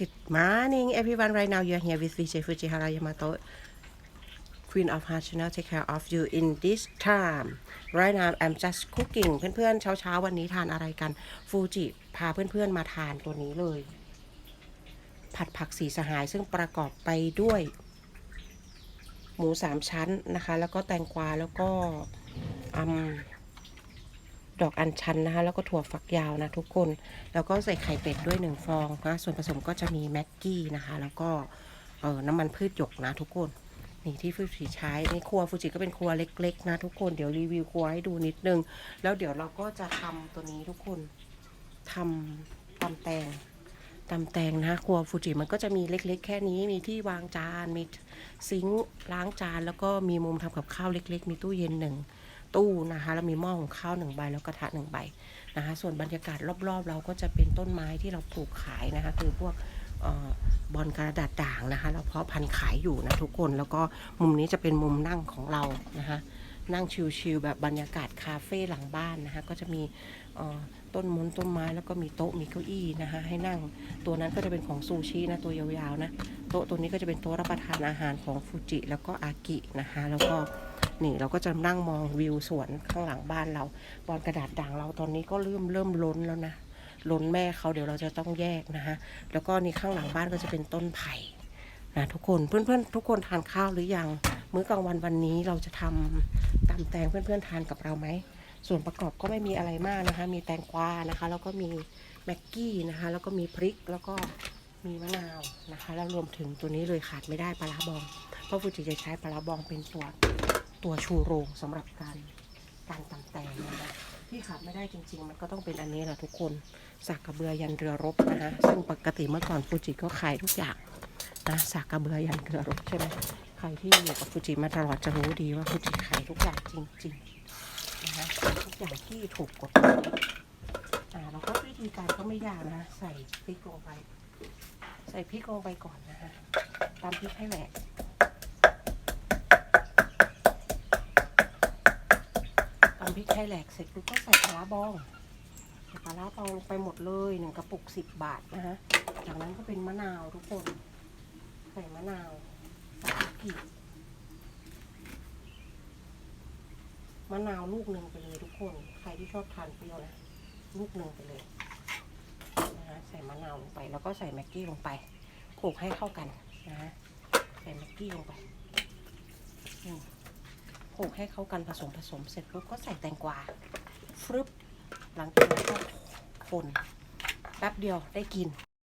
Good morning, everyone. Right now, you're here with VJ Fujihara Yamato, Queen of Heart Channel. Take care of you in this time. Right now, I'm just cooking. เพื่อนๆ เช้าๆ วันนี้ทานอะไรกัน ฟูจิพาเพื่อนๆ มาทานตัวนี้เลย ผัดผักสีสหายซึ่งประกอบไปด้วย หมูสามชั้นนะคะ แล้วก็แตงกวา แล้วก็อืม ดอกอัญชันนะคะ แล้วก็ถั่วฝักยาวนะทุกคน แล้วก็ใส่ไข่เป็ดด้วยหนึ่งฟองนะส่วนผสมก็จะมีแม็กกี้นะคะ แล้วก็เออน้ำมันพืชหยกนะทุกคน นี่ที่ฟูจิใช้นี่ครัวฟูจิก็เป็นครัวเล็ก ๆ นะทุกคน เดี๋ยวรีวิวครัวให้ดูนิดนึง แล้วเดี๋ยวเราก็จะทำตัวนี้ทุกคนทำตำแตงตำแตงนะครัวฟูจิมันก็จะมีเล็ก ๆ แค่นี้มีที่วางจานมีซิงค์ล้างจาน แล้วก็มีมุมทำกับข้าวเล็ก ๆ มีตู้เย็นหนึ่ง ตู้นะคะแล้วมีหม้อหุงข้าวหนึ่งใบแล้วกระทะหนึ่งใบนะคะส่วนบรรยากาศรอบๆ เราก็จะเป็นต้นไม้ที่เราปลูกขายนะคะคือพวกออบอลกระดาษด่างนะคะ เราเพาะพันธุ์ขายอยู่นะทุกคนแล้วก็มุมนี้จะเป็นมุมนั่งของเรานะคะนั่งชิลๆแบบบรรยากาศคาเฟ่หลังบ้านนะคะก็จะมีต้นมนต้นไม้แล้วก็มีโต๊ะมีเก้าอี้นะคะให้นั่งตัวนั้นก็จะเป็นของซูชินะตัวยาวๆนะโต๊ะตัวนี้ก็จะเป็นโต๊ะรับประทานอาหารของฟูจิแล้วก็อากินะคะแล้วก็ นี่เราก็จะนั่งมองวิวสวนข้างหลังบ้านเรา บอลกระดาษด่างเราตอนนี้ก็เริ่มเริ่มล้นแล้วนะล้นแม่เขาเดี๋ยวเราจะต้องแยกนะคะแล้วก็นี่ข้างหลังบ้านก็จะเป็นต้นไผ่นะทุกคนเพื่อนๆ ทุกคนทานข้าวหรือยังมื้อกลางวันวันนี้เราจะทำตำแตงเพื่อนๆทานกับเราไหมส่วนประกอบก็ไม่มีอะไรมากนะคะ มีแตงกวานะคะ แล้วก็มีแม็กกี้นะคะ แล้วก็มีพริกแล้วก็มีมะนาวนะคะ แล้วรวมถึงตัวนี้เลยขาดไม่ได้ปลาร้าบอง เพราะฟูจิจะใช้ปลาร้าบองเป็นตัว ตัวชูโรงสำหรับการการตำแตงนะคะที่ขาดไม่ได้จริง ๆ มันก็ต้องเป็นอันนี้แหละทุกคนสักกระเบือยันเรือรบนะคะซึ่งปกติเมื่อก่อนฟูจิก็ขายทุกอย่างนะสักกระเบือยันเรือรบใช่ไหมใครที่อยู่กับฟูจิมาตลอดจะรู้ดีว่าฟูจิขายทุกอย่างจริงๆนะคะทุกอย่างที่ถูกกฎหมายอ่าแล้วก็วิธีการก็ไม่ยากนะ ใส่พริกลงไป ใส่พริกลงไปก่อนนะคะตามพริกให้แหลก ตามพริกให้แหลกเสร็จปุ๊บก็ใส่ปลาบองใส่ปลาบองลงไปหมดเลยหนึ่งกระปุกสิบบาทนะคะจากนั้นก็เป็นมะนาวทุกคน ใส่มะนาวใส่พริกมะนาวลูกหนึ่งไปเลยทุกคน ใครที่ชอบทานเปรี้ยวนะลูกหนึ่งไปเลยนะฮะใส่มะนาวลงไป แล้วก็ใส่แม็กกี้ลงไปโขลกให้เข้ากันนะฮะใส่แม็กกี้ลงไปอืม ลกให้เข้ากันผสมผสมเสร็จปุ๊บก็ใส่แตงกวาฟรึบหลังจากนั้นก็คนแป๊บเดียวได้กิน